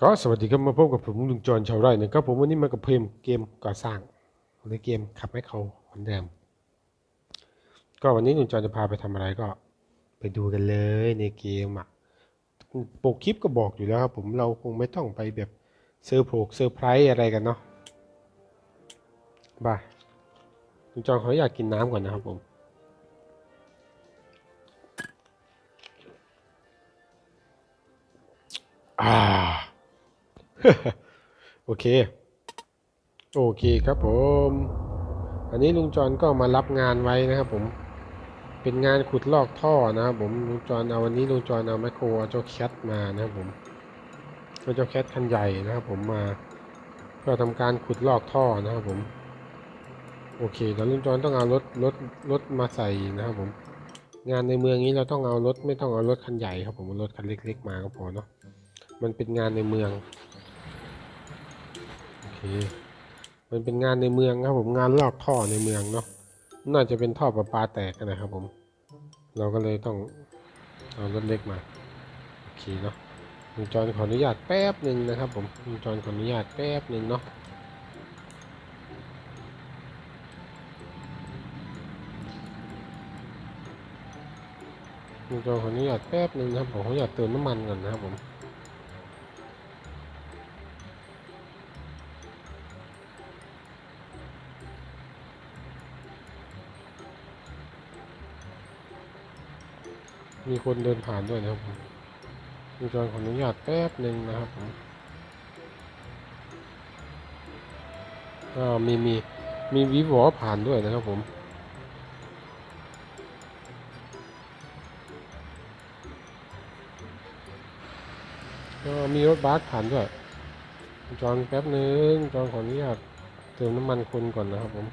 ก็สวัสดีครับมาพบกับผมลุงจรชาวไร่นะครับผมวันนี้มากับเพลงเกมก่อสร้างในเกมขับให้เขาเหมือนเดิม ก็วันนี้ลุงจรจะพาไปทำอะไรก็ ไปดูกันเลยในเกมอะปกคลิปก็บอกอยู่แล้วครับผมเราคงไม่ต้องไปแบบเซอร์โพกเซอร์ไพรส์อะไรกันเนาะบ้าลุงจรขออนุญาตกินน้ำก่อนนะครับผมอ่า โอเค โอเคครับผม อันนี้ลุงจรก็มารับงานไว้นะครับผม เป็นงานขุดลอกท่อนะครับผมลุงจรเอาวันนี้ลุงจรเอาแมคโครเอาเจ้าแคทมานะครับผมเอาเจ้าแคทคันใหญ่นะครับผมมาเพื่อทำการขุดลอกท่อนะครับผม โอเคเดี๋ยวลุงจรต้องเอารถรถรถมาใส่นะครับผม งานในเมืองนี้เราต้องเอารถไม่ต้องเอารถคันใหญ่ครับผมรถคันเล็ก ๆ มาก็พอเนาะมันเป็นงานในเมือง มันเป็นงานในเมืองครับผมงานลอกท่อในเมืองเนาะน่าจะเป็นท่อประปาแตกนะครับผม เราก็เลยต้องเอารถเล็กมาโอเคเนาะลุงจรขออนุญาตแป๊บหนึ่งนะครับผมลุงจรขออนุญาตแป๊บหนึ่งเนาะลุงจรขออนุญาตแป๊บหนึ่งนะครับผมขออนุญาตเติมน้ำมันก่อนนะครับผม มีคนเดินผ่านด้วยนะครับผมลุงจรขออนุญาตแป๊บหนึ่งนะครับผมอ่ามีมีมีวิวอผ่านด้วยนะครับผมก็มีรถบัสผ่านด้วยลุงแป๊บหนึ่งลุงขออนุญาตเติมน้ำมันคนก่อนนะครับผม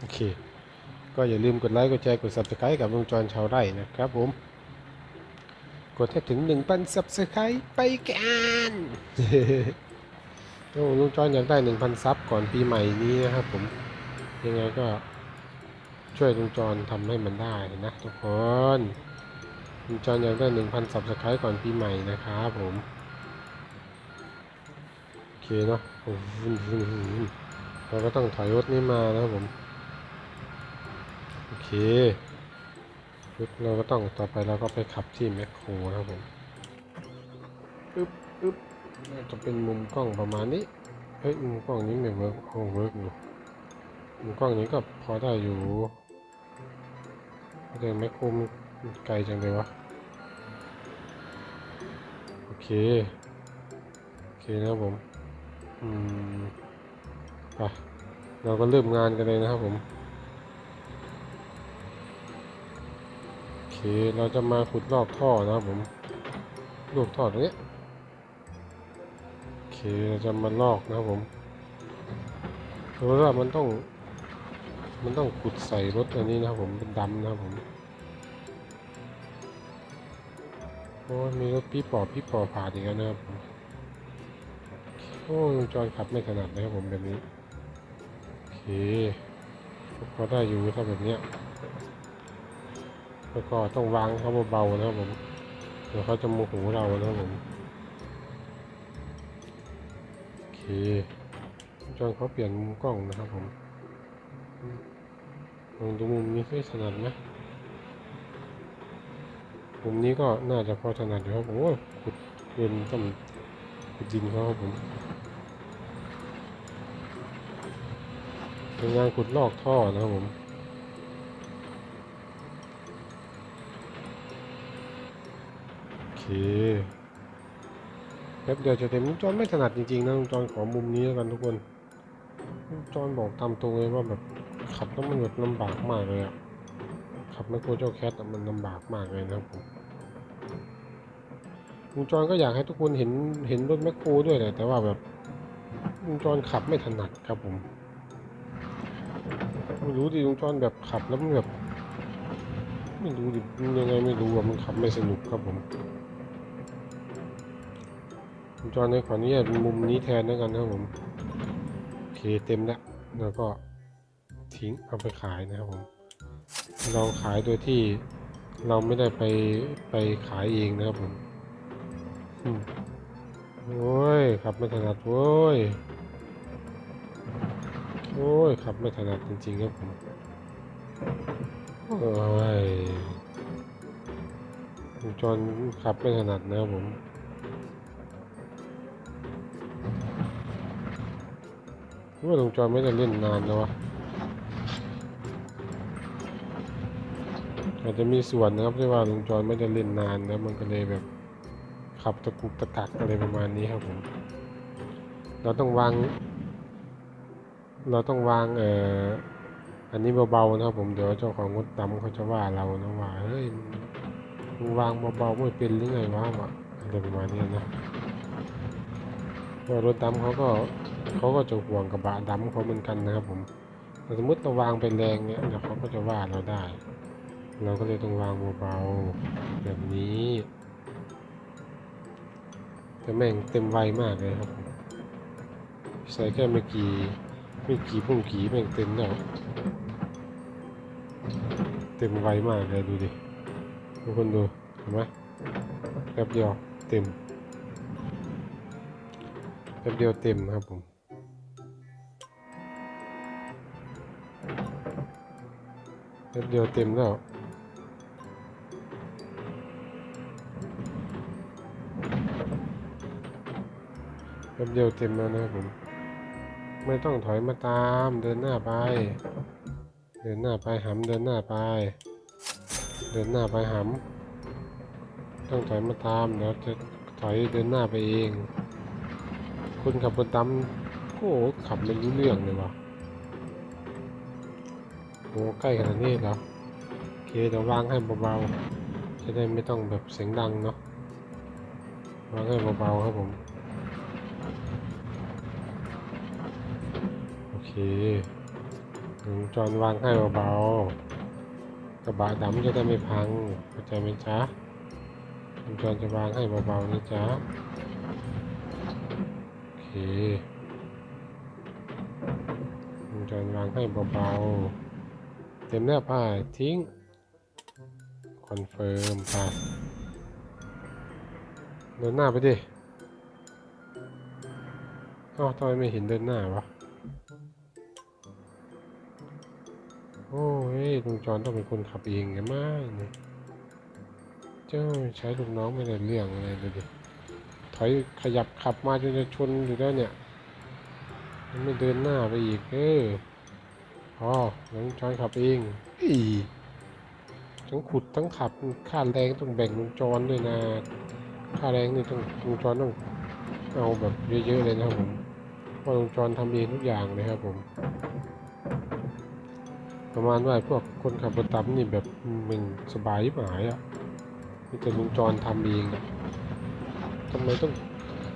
โอเค ก็อย่าลืมกดไลค์กดแชร์กด subscribe กับลุงจรชาวไร่นะครับผม กดให้ถึง1,000 subscribe ไปกันโอ้ลุงจรอยากได้1,000ซับก่อนปีใหม่นี้นะครับผม ยังไงก็ช่วยลุงจรทำให้มันได้นะทุกคนลุงจรอยากได้1,000 subscribe ก่อนปีใหม่นะครับผมโอเคเนาะโอ้โหเราก็ต้องถอยรถนี้มานะครับผม ปึ๊บเราก็ต้องต่อไปเราก็ไปขับที่แมคโครนะครับผมปึ๊บปึ๊บน่าจะเป็นมุมกล้องประมาณนี้ เฮ้ย มุมกล้องนี้ไม่เวิร์กโอ้เวิร์กอยู่มุมกล้องนี้ก็พอได้อยู่แต่แมคโครมันไกลจังเลยวะ โอเค โอเคนะครับผม อืม ไป เราก็เริ่มงานกันเลยนะครับผม โอ เคเราจะมาขุดลอกท่อนะครับผมลูกท่อตรงนี้โอเคเราจะมาลอกนะครับผมเพราะว่ามันต้อง มันต้องขุดใส่รถอันนี้นะครับผมเป็นดำนะครับผมโอ้ยมีรถพี่ปอพี่ปอผ่านอีกแล้วนะครับโอ้ยวงจรขับไม่ถนัดเลยครับผมแบบนี้โอเคพอได้อยู่ถ้าแบบเนี้ย แล้วก็ต้องวางเขาเบาๆนะครับผมเดี๋ยวเขาจะโมโหเรานะครับผมโอเคจนเขาเปลี่ยนมุมกล้องนะครับผมลองดูมุมนี้ค่อยถนัดไหมมุมนี้ก็น่าจะพอถนัดอยู่ครับผมโอ้ขุดเกินต้องขุดดินเขาครับผมเป็นงานขุดลอกท่อนะครับผม โอเค แป๊บเดียวจะเต็มลุงจอนไม่ถนัดจริงๆนะลุงจอนขอมุมนี้แล้วกันทุกคนลุงจอนบอกตามตรงเลยว่าแบบขับแล้วมันแบบลำบากมากเลยอะขับแมคโคเจ้าแคทมันลำบากมากเลยนะครับผมลุงจอนก็อยากให้ทุกคนเห็นเห็นรถแมคโครด้วยแหละแต่ว่าแบบลุงจอนขับไม่ถนัดครับผมไม่รู้ดิลุงจอนแบบขับแล้วมันแบบไม่รู้ดิยังไงไม่รู้อะมันขับไม่สนุกครับผม จอในขออนุญาตมุมนี้แทนแล้วกันนะครับผมเคเต็มแล้วแล้วก็ทิ้งเอาไปขายนะครับผม เราขายโดยที่เราไม่ได้ไปไปขายเองนะครับผมโอ้ยขับไม่ถนัดโว้ยโอ้ยขับไม่ถนัดจริงๆครับผมโอ้ยจอนขับไม่ถนัดนะครับผม ว่าลุงจอนไม่ได้เล่นนานแล้ววะอาจจะมีส่วนนะครับที่ว่าลุงจอนไม่ได้เล่นนานนะมันก็เลยแบบขับตะกุกตะกักอะไรประมาณนี้ครับผม เราต้องวาง เราต้องวางเอ่ออันนี้เบาๆนะครับผมเดี๋ยวเจ้าของรถดำเขาจะว่าเรานะว่าเฮ้ยวางเบาๆไม่เป็นหรือไงวะวะอะไรประมาณนี้นะ รถดำเขาก็เขาก็จะห่วงกระบะดำเขาเหมือนกันนะครับผมสมมติเราวางไปแรงเนี่ยเดี๋ยวเขาก็จะว่าเราได้ เราก็เลยต้องวางเบาๆแบบนี้แต่แม่งเต็มไวมากเลยครับ ใส่แค่ไม่กี่ไม่กี่พุ่งกี่แม่งเต็มแล้วเต็มไวมากเลยดูดิทุกคนดูเห็นไหมแป๊บเดียวเต็ม แป๊บเดียวเต็มครับผมแป๊บเดียวเต็มแล้วแป๊บเดียวเต็มแล้วนะครับผม ไม่ต้องถอยมาตามเดินหน้าไป เดินหน้าไปหำเดินหน้าไป เดินหน้าไปหำต้องถอยมาตามเดี๋ยวจะถอยเดินหน้าไปเอง คนขับรถดำโอ้โหขับไม่รู้เรื่องเลยว่ะโอ้ใกล้ขนาดนี้แล้วโอเคเดี๋ยววางให้เบาๆ จะได้ไม่ต้องแบบเสียงดังเนาะวางให้เบาๆครับผม โอเคลุงจอนวางให้เบาๆ กระบะดำจะได้ไม่พังเข้าใจไหมจ๊ะลุงจอนจะวางให้เบาๆนะจ๊ะ เคลุงจอนวางให้เบาๆ เต็มแล้วผ้าทิ้ง คอนเฟิร์มไปเดินหน้าไปดิอ้าวทำไมไม่เห็นเดินหน้าวะ โอ้ยลุงจอนต้องเป็นคนขับเองไงไม่เนี่ยเจ้าใช้ลูกน้องไม่ได้เรื่องอะไรเลยดิ อยขยับขับมาจนจะชนอยู่แล้วเนี่ยมันไม่เดินหน้าไปอีก เออพอลุงจอนขับเองอีทั้งขุดทั้งขับค่าแรงต้องแบ่งลุงจอนด้วยนะ ค่าแรงนี่ต้องลุงจอนต้องเอาแบบเยอะๆเลยนะครับผมเพราะลุงจอนทำเองทุกอย่างเลยครับผม ประมาณว่าพวกคนขับรถตับนี่แบบมันสบายไหายอะมีแต่ลุงจรทำเองอะ ทำไมต้อง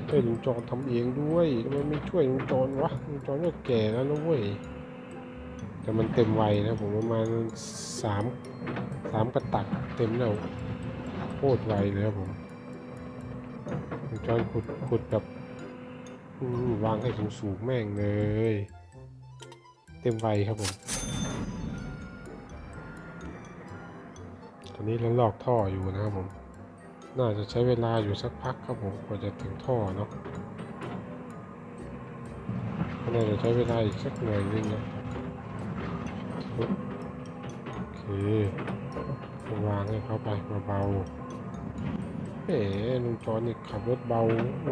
ให้ลุงจรทำเองด้วยทำไมไม่ช่วยลุงจรวะลุงจรก็แก่แล้วนะเว้ยแต่มันเต็มวัยนะผมประมาณสามสามกระตักเต็มแล้วโคตรไวเลยครับผมลุงจรขุดขุดแบบวางให้สูงสูงๆแม่งเลย เต็มวัยครับผมตอนนี้เราลอกท่ออยู่นะครับผม น่าจะใช้เวลาอยู่สักพักครับผมกว่าจะถึงท่อเนาะก็น่าจะใช้เวลาอีกสักหน่อยนึงนะโอเควางให้เขาไปเบาๆเอ๋ลุงจอนนี่ขับรถเบา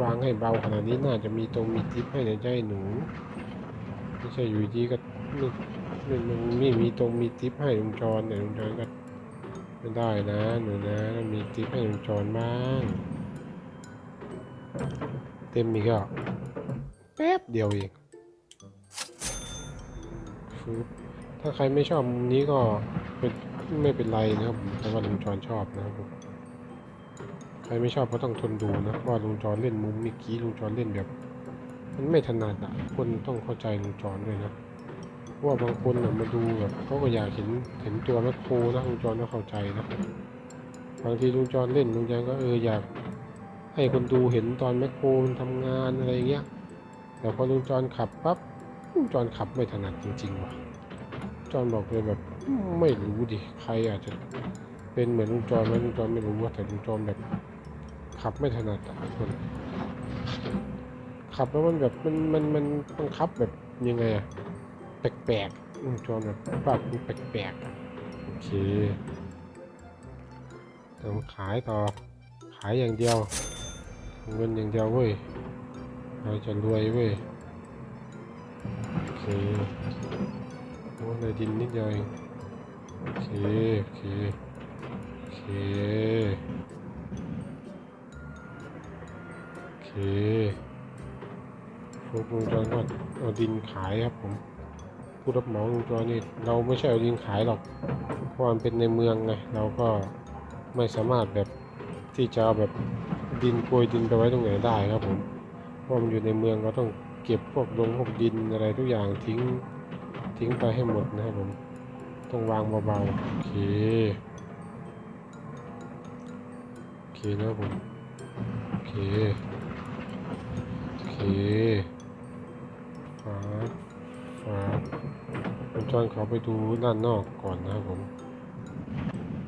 วางให้เบาขนาดนี้น่าจะมีตรงมีทิปให้ในใจหนูไม่ใช่อยู่ดีก็ไม่ไม่ไม่ไม่มีตรงมีทิปให้ลุงจอนเนี่ยลุงจอนก็ ไม่ได้นะหนูนะต้องมีติ๊บให้ลุงจอนบ้างเต็มอีกอะแป๊บเดียวเองถ้าใครไม่ชอบมุมนี้ก็เป็นไม่เป็นไรนะครับผมแต่ว่าลุงจอนชอบนะครับผมใครไม่ชอบก็ต้องทนดูนะว่าลุงจอนเล่นมุมเมื่อกี้ลุงจอนเล่นแบบ มันไม่ถนัดอะคนต้องเข้าใจลุงจอนด้วยนะ ว่าบางคนน่ะมาดูแบบเขาก็อยากเห็นเห็นตัวแมคโครนะลุงจอนก็เข้าใจนะบางทีลุงจอนเล่นลุงจอนก็เอออยาก ให้คนดูเห็นตอนแมคโครมันทำงานอะไรเงี้ยแต่พอลุงจอนขับปั๊บลุงจอนขับไม่ถนัดจริงๆว่ะจอนบอกเลยแบบไม่รู้ดิใครอาจจะเป็นเหมือนลุงจอนไหมลุงจอนไม่รู้ว่าแต่ลุงจอนแบบขับไม่ถนัดอะทุกคนขับแล้วมันแบบมันมันมันบังคับแบบยังไงอะ แปลกๆลุงจอนแบบปรับมันแปลกๆ โอเคต้องขายต่อ ขายอย่างเดียวเงินอย่างเดียวเว้ย เราจะรวยเว้ย โอเคโอ้ในดินนิดเดียวเองโอเค โอเค โอเค โอเคพวกลุงจอนก็เอาดินขายครับผม ผู้รับเหมาลุงจอนนี่เราไม่ใช่เอาดินขายหรอกเพราะมันเป็นในเมืองไงเราก็ไม่สามารถแบบที่จะเอาแบบดินโกยดินไปไว้ตรงไหนได้ครับผมเพราะมันอยู่ในเมืองเราต้องเก็บพวกลงพวกดินอะไรทุกอย่างทิ้งทิ้งไปให้หมดนะครับผมต้องวางเบาๆโอเคโอเคนะครับผมโอเคโอเคฟ้า ฟ้าผมจอนขอไปดูด้านนอกก่อนนะครับผม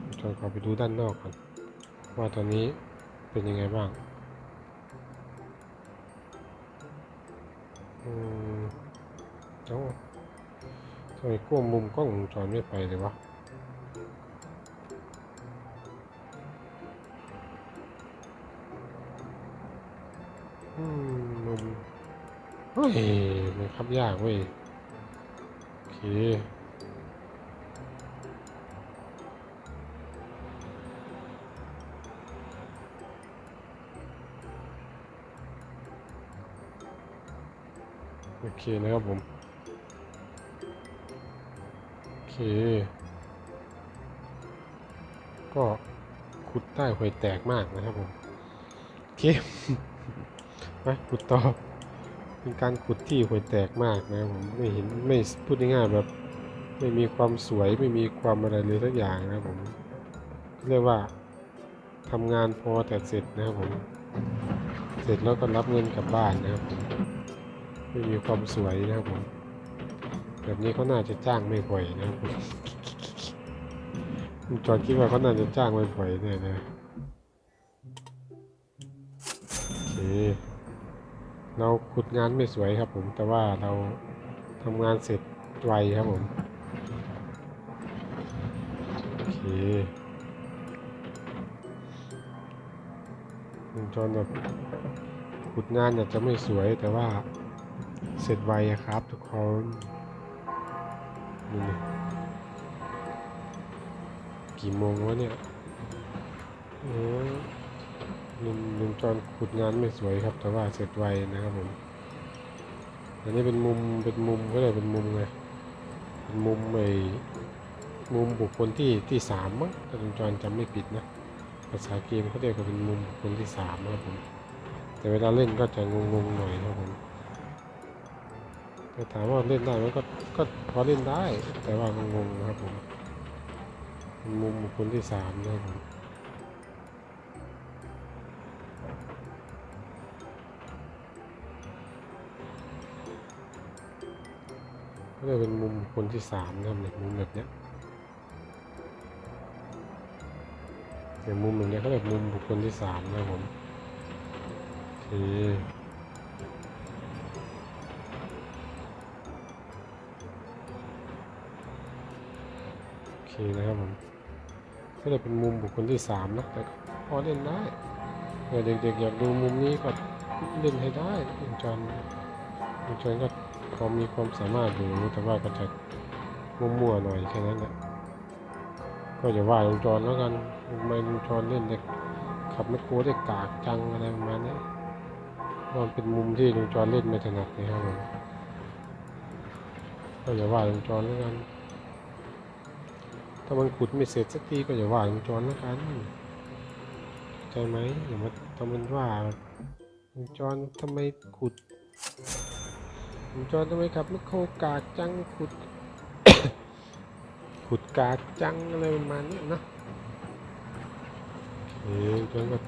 ผมจอนขอไปดูด้านนอกก่อนว่าตอนนี้เป็นยังไงบ้างอืมเอ้าทำไมกล้องมุมกล้องวงจรไม่ไปเลยวะอืมมุมเฮ้ยมันขับยากเว้ย โอเคนะครับผม โอเค ก็ขุดใต้หวยแตกมากนะครับผม โอเค ไปขุดต่อ เป็นการขุดที่ห่วยแตกมากนะครับผมไม่เห็นไม่พูดง่ายๆแบบ ไม่มีความสวยไม่มีความอะไรเลยสักอย่างนะครับผมเรียกว่าทำงานพอแต่เสร็จนะครับผมเสร็จแล้วก็รับเงินกลับบ้านนะครับผมไม่มีความสวยนะครับผมแบบนี้เขาน่าจะจ้างไม่บ่อยนะครับผมจอดคิดว่าเขาน่าจะจ้างไม่บ่อยแน่เลยโอเค เราขุดงานไม่สวยครับผมแต่ว่าเราทำงานเสร็จไวครับผมโอเควงจรแบบขุดงานอาจจะไม่สวยแต่ว่าเสร็จไวครับทุกคนนี่กี่โมงวะเนี่ยโอ้ ลุงลุงจอนขุดงานไม่สวยครับ แต่ว่าเสร็จไวนะครับผม อันนี้เป็นมุมเป็นมุมก็เลยเป็นมุมไงเป็นมุมไอ้มุมบุคคลที่ที่สามมั้งถ้าลุงจอนจำไม่ผิดนะภาษาเกมเขาเรียกว่าเป็นมุมบุคคลที่สามนะครับผมแต่เวลาเล่นก็จะงงๆหน่อยนะครับผมแต่ถามว่าเล่นได้ไหมก็ก็พอเล่นได้ แต่ว่างงๆนะครับผมมุมบุคคลที่สามนะครับผม ก็เลยเป็นมุมบุคคลที่สามนะครับเนี่ยมุมแบบเนี้ยอย่างมุมอย่างเงี้ยเขาเรียกมุมบุคคลที่สามนะผมโอเคโอเคนะครับผมก็เลยเป็นมุมบุคคลที่สามนะแต่พอเล่นได้เด็กๆอยากดูมุมนี้ก็เล่นให้ได้ลุงจอนลุงจอนก็ พอมีความสามารถอยู่แต่ว่าก็จะมั่วๆหน่อยแค่นั้นแหละก็อย่าว่าลุงจอนแล้วกันทำไมลุงจอนเล่นเด็กขับแมคโครได้กากจังอะไรประมาณนี้มันเป็นมุมที่ลุงจอนเล่นไม่ถนัดนะครับผมก็อย่าว่าลุงจอนแล้วกันถ้ามันขุดไม่เสร็จสักทีก็อย่าว่าลุงจอนแล้วกันใจไหมอย่ามาทำมันว่าลุงจอนทำไมขุด ลุงจอนทำไมขับไม่โคกากจังขุด ขุดกากจังอะไรประมาณนี้นะโอเคลุงจอนก็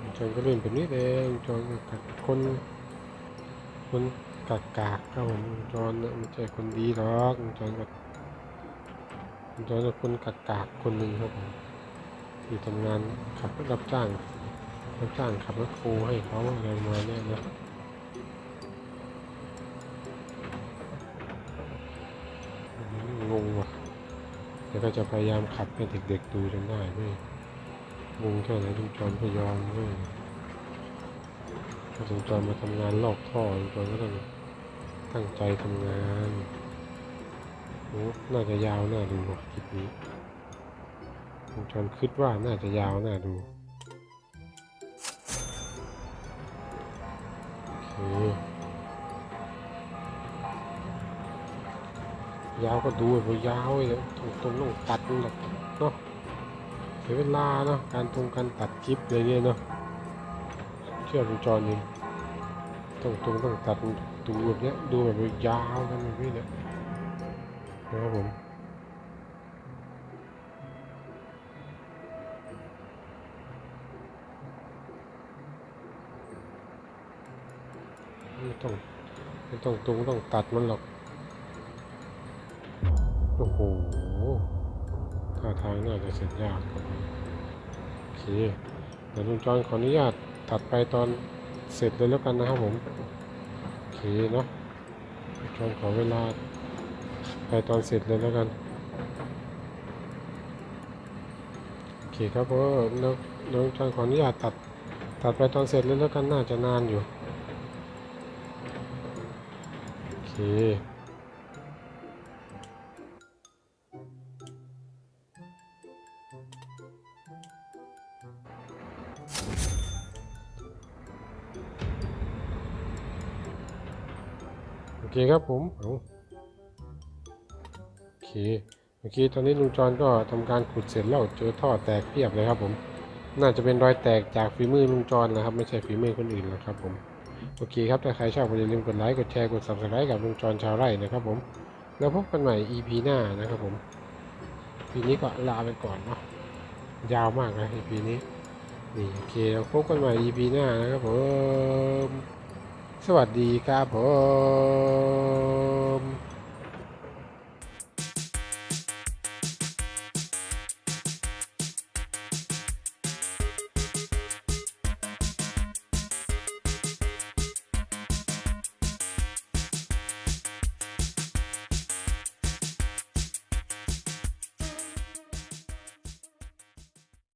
ลุงจอนก็เล่นแบบนี้เองลุงจอนก็ขัดคนคนกากกากครับผมลุงจอนน่ะไม่ใช่คนดีหรอกลุงจอนก็ลุงจอนเป็คนกากกากคนหนึ่งครับผมที่ทำงานขับรถรับจ้างรับจ้างขับรถครูให้เขาอะไรมาเนี้ยนะ งว่ะเดี๋ยวก็จะพยายามขับให้เด็กๆดูจนได้เว้ยงงแค่ไหนลุงจอนก็ยอมเว้ยถ้าสงจรมาทำงานลอกท่อสงจรก็ต้องตั้งใจทำงานโอ้น่าจะยาวน่าดูว่ะคลิปนี้สงจรคิดว่าน่าจะยาวน่าดูโอเค ยาวก็ดูไปยาวเลยตรงตรงต้องตัดมันแบบเนาะเสียเวลาเนาะการตรงการตัดคลิปอะไรเงี้ยเนาะเชื่อคุณจรนี่ต้องตรงต้องตัดดูแบบเนี้ยดูแบบยาวกันแบบนี้เนี่ยนะครับผมไม่ต้องไม่ต้องตรงต้องตัดมันหรอก โอ้โหท่าทางน่าจะเสร็จยากครับโอเคเดี๋ยวลุงจอนขออนุญาตตัดไปตอนเสร็จเลยแล้วกันนะครับผมโอเคเนาะลุงจอนขอเวลาไปตอนเสร็จเลยแล้วกันโอเคครับเพราะว่าแล้วแล้วลุงจอนขออนุญาตตัดตัดไปตอนเสร็จเลยแล้วกันน่าจะนานอยู่โอเค โอเคครับผมเอาโอเคโอเคตอนนี้ลุงจอนก็ทำการขุดเสร็จแล้วเจอท่อแตกเพียบเลยครับผมน่าจะเป็นรอยแตกจากฝีมือลุงจอนนะครับ ไม่ใช่ฝีมือคนอื่นหรอกครับผมโอเคครับถ้าใครชอบก็อย่าลืมกดไลค์กดแชร์กด subscribe กับลุงจอนชาวไร่นะครับผมแล้วพบกันใหม่ EP หน้านะครับผมปีนี้ก็ลาไปก่อนเนาะยาวมากนะ EP นี้ นี่โอเคเราพบกันใหม่ EP หน้านะครับผม สวัสดีครับผม